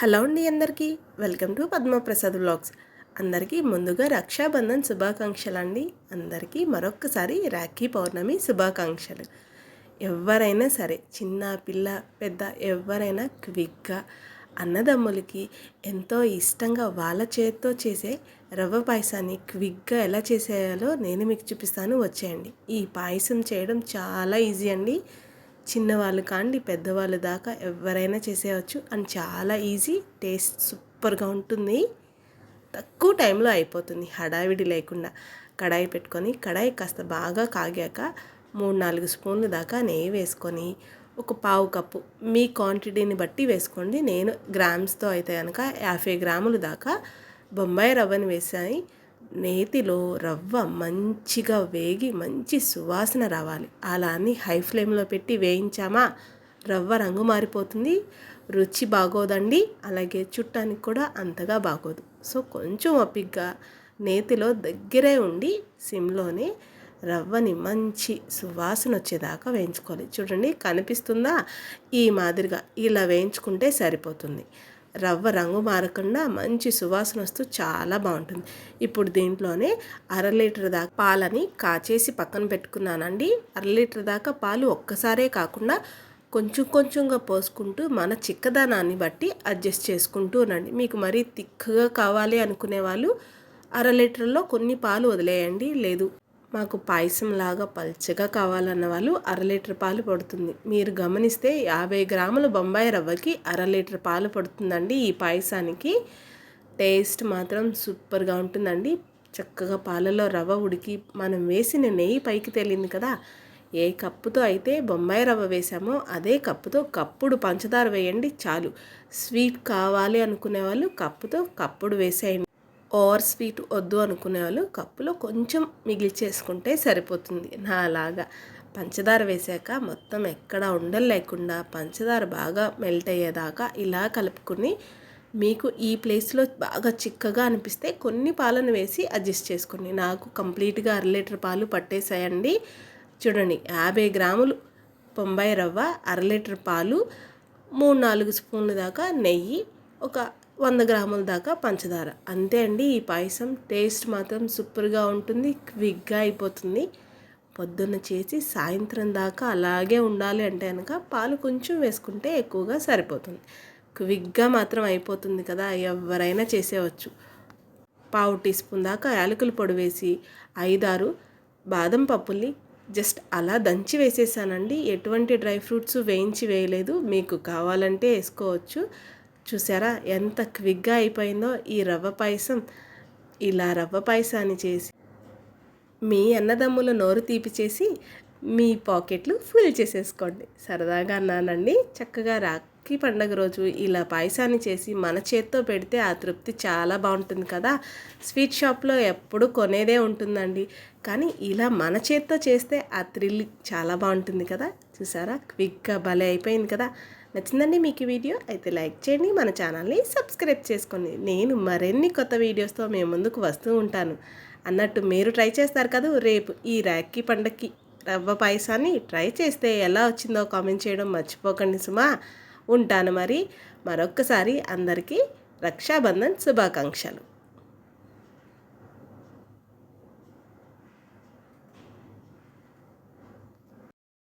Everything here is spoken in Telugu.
హలో అండి అందరికీ. వెల్కమ్ టు పద్మప్రసాద్ బ్లాగ్స్ అందరికీ ముందుగా రక్షాబంధన్ శుభాకాంక్షలు అండి అందరికీ మరొక్కసారి రాఖీ పౌర్ణమి శుభాకాంక్షలు. ఎవరైనా సరే చిన్న పిల్ల పెద్ద ఎవరైనా క్విక్గా అన్నదమ్ములకి ఎంతో ఇష్టంగా వాళ్ళ చేతితో చేసే రవ్వ పాయసాన్ని క్విక్గా ఎలా చేసేయాలో నేను మీకు చూపిస్తాను. వచ్చేయండి. ఈ పాయసం చేయడం చాలా ఈజీ అండి. చిన్నవాళ్ళు కాండి పెద్దవాళ్ళు దాకా ఎవరైనా చేసేయచ్చు. అండ్ చాలా ఈజీ టేస్ట్ సూపర్గా ఉంటుంది. తక్కువ టైంలో అయిపోతుంది హడావిడి లేకుండా. కడాయి పెట్టుకొని కడాయి కాస్త బాగా కాగాక మూడు నాలుగు స్పూన్లు దాకా నెయ్యి వేసుకొని ఒక పావు కప్పు మీ క్వాంటిటీని బట్టి వేసుకోండి. నేను గ్రామ్స్తో అయితే కనుక యాభై గ్రాములు దాకా బొంబాయి రవ్వని వేసాయి. నేతిలో రవ్వ మంచిగా వేగి మంచి సువాసన రావాలి. అలా అని హై ఫ్లేమ్లో పెట్టి వేయించామా? రవ్వ రంగు మారిపోతుంది. రుచి బాగోదండి. అలాగే చుట్టానికి కూడా అంతగా బాగోదు. సో కొంచెం అప్పిగ్గా నేతిలో దగ్గరే ఉండి సిమ్లోనే రవ్వని మంచి సువాసన వచ్చేదాకా వేయించుకోవాలి. చూడండి కనిపిస్తుందా? ఈ మాదిరిగా ఇలా వేయించుకుంటే సరిపోతుంది. రవ్వ రంగు మారకుండా మంచి సువాసన వస్తూ చాలా బాగుంటుంది. ఇప్పుడు దీంట్లోనే అర లీటర్ దాకా పాలని కాచేసి పక్కన పెట్టుకున్నానండి. అర లీటర్ దాకా పాలు ఒక్కసారే కాకుండా కొంచెం కొంచెంగా పోసుకుంటూ మన చిక్కదనాన్ని బట్టి అడ్జస్ట్ చేసుకుంటూ ఉండండి. మీకు మరీ తిక్కగా కావాలి అనుకునే వాళ్ళు అర లీటర్లో కొన్ని పాలు వదిలేయండి. లేదు మాకు పాయసం లాగా పల్చగా కావాలన్న వాళ్ళు అర లీటర్ పాలు పడుతుంది. మీరు గమనిస్తే యాభై గ్రాముల బొంబాయి రవ్వకి అర లీటర్ పాలు పడుతుందండి. ఈ పాయసానికి టేస్ట్ మాత్రం సూపర్గా ఉంటుందండి. చక్కగా పాలలో రవ్వ ఉడికి మనం వేసిన నెయ్యి పైకి తేలింది కదా ఏ కప్పుతో అయితే బొంబాయి రవ్వ వేసామో అదే కప్పుతో కప్పుడు పంచదార వేయండి చాలు. స్వీట్ కావాలి అనుకునే వాళ్ళు కప్పుతో కప్పుడు వేసేయండి. ఓవర్ స్వీట్ వద్దు అనుకునే వాళ్ళు కప్పులో కొంచెం మిగిల్చేసుకుంటే సరిపోతుంది. నా అలాగా పంచదార వేసాక మొత్తం ఎక్కడ ఉండలు లేకుండా పంచదార బాగా మెల్ట్ అయ్యేదాకా ఇలా కలుపుకుని మీకు ఈ ప్లేస్లో బాగా చిక్కగా అనిపిస్తే కొన్ని పాలను వేసి అడ్జస్ట్ చేసుకోండి. నాకు కంప్లీట్గా అర లీటర్ పాలు పట్టేసాయండి చూడండి యాభై గ్రాములు బొంబాయి రవ్వ అర లీటర్ పాలు మూడు నాలుగు స్పూన్ల దాకా నెయ్యి ఒక వంద గ్రాముల దాకా పంచదార. అంతే అండి ఈ పాయసం టేస్ట్ మాత్రం సూపర్గా ఉంటుంది క్విక్గా అయిపోతుంది. పొద్దున్న చేసి సాయంత్రం దాకా అలాగే ఉండాలి అంటే కనుక పాలు కొంచెం వేసుకుంటే ఎక్కువగా సరిపోతుంది. క్విక్గా మాత్రం అయిపోతుంది కదా ఎవరైనా చేసేవచ్చు పావు టీ స్పూన్ దాకా యాలకుల పొడి వేసి ఐదారు బాదం పప్పుల్ని జస్ట్ అలా దంచి వేసేసానండి. ఎటువంటి డ్రై ఫ్రూట్స్ వేయించి వేయలేదు. మీకు కావాలంటే వేసుకోవచ్చు. చూసారా? ఎంత క్విక్గా అయిపోయిందో ఈ రవ్వ పాయసం. ఇలా రవ్వ పాయసాన్ని చేసి మీ అన్నదమ్ముల నోరు తీపి చేసి మీ పాకెట్లు ఫుల్ చేసేసుకోండి. సరదాగా అన్నానండి. చక్కగా రాఖీ పండగ రోజు ఇలా పాయసాన్ని చేసి మన చేత్తో పెడితే ఆ తృప్తి చాలా బాగుంటుంది కదా. స్వీట్ షాప్లో ఎప్పుడు కొనేదే ఉంటుందండి. కానీ ఇలా మన చేత్తో చేస్తే ఆ థ్రిల్ చాలా బాగుంటుంది కదా. చూసారా? క్విక్గా భలే అయిపోయింది కదా? నచ్చిందండి మీకు వీడియో? అయితే లైక్ చేయండి మన ఛానల్ని సబ్స్క్రైబ్ చేసుకోండి. నేను మరిన్ని కొత్త వీడియోస్తో మేము ముందుకు వస్తూ ఉంటాను. అన్నట్టు మీరు ట్రై చేస్తారు కదా? రేపు ఈ రాఖీ పండక్కి రవ్వ పాయసాన్ని ట్రై చేస్తే ఎలా వచ్చిందో కామెంట్ చేయడం మర్చిపోకండి సుమా. ఉంటాను మరి. మరొక్కసారి అందరికీ రక్షాబంధన్ శుభాకాంక్షలు.